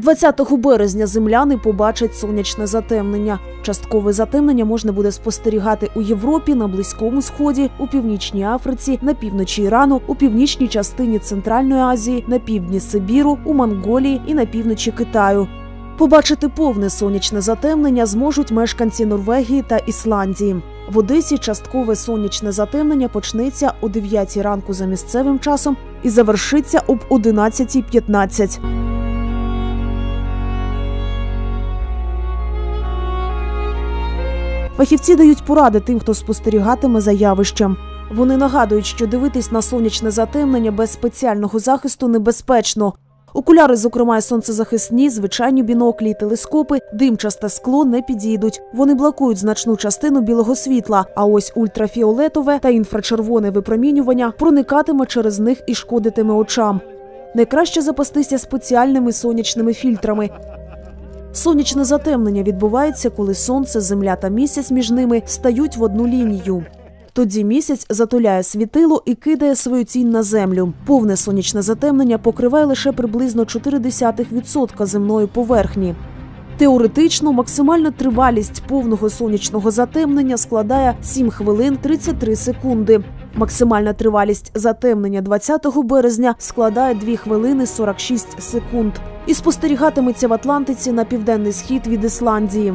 20 березня земляни побачать сонячне затемнення. Часткове затемнення можна буде спостерігати у Європі, на Близькому Сході, у Північній Африці, на півночі Ірану, у північній частині Центральної Азії, на півдні Сибіру, у Монголії і на півночі Китаю. Побачити повне сонячне затемнення зможуть мешканці Норвегії та Ісландії. В Одесі часткове сонячне затемнення почнеться о 9 ранку за місцевим часом і завершиться об 11.15. Фахівці дають поради тим, хто спостерігатиме за явищем. Вони нагадують, що дивитись на сонячне затемнення без спеціального захисту небезпечно. Окуляри, зокрема, сонцезахисні, звичайні біноклі телескопи, димчасте скло не підійдуть. Вони блокують значну частину білого світла. А ось ультрафіолетове та інфрачервоне випромінювання проникатиме через них і шкодитиме очам. Найкраще запастися спеціальними сонячними фільтрами. Сонячне затемнення відбувається, коли сонце, земля та місяць між ними стають в одну лінію. Тоді місяць затуляє світило і кидає свою тінь на землю. Повне сонячне затемнення покриває лише приблизно 0,4% земної поверхні. Теоретично максимальна тривалість повного сонячного затемнення складає 7 хвилин 33 секунди. Максимальна тривалість затемнення 20 березня складає 2 хвилини 46 секунд і спостерігатиметься в Атлантиці на південний схід від Ісландії.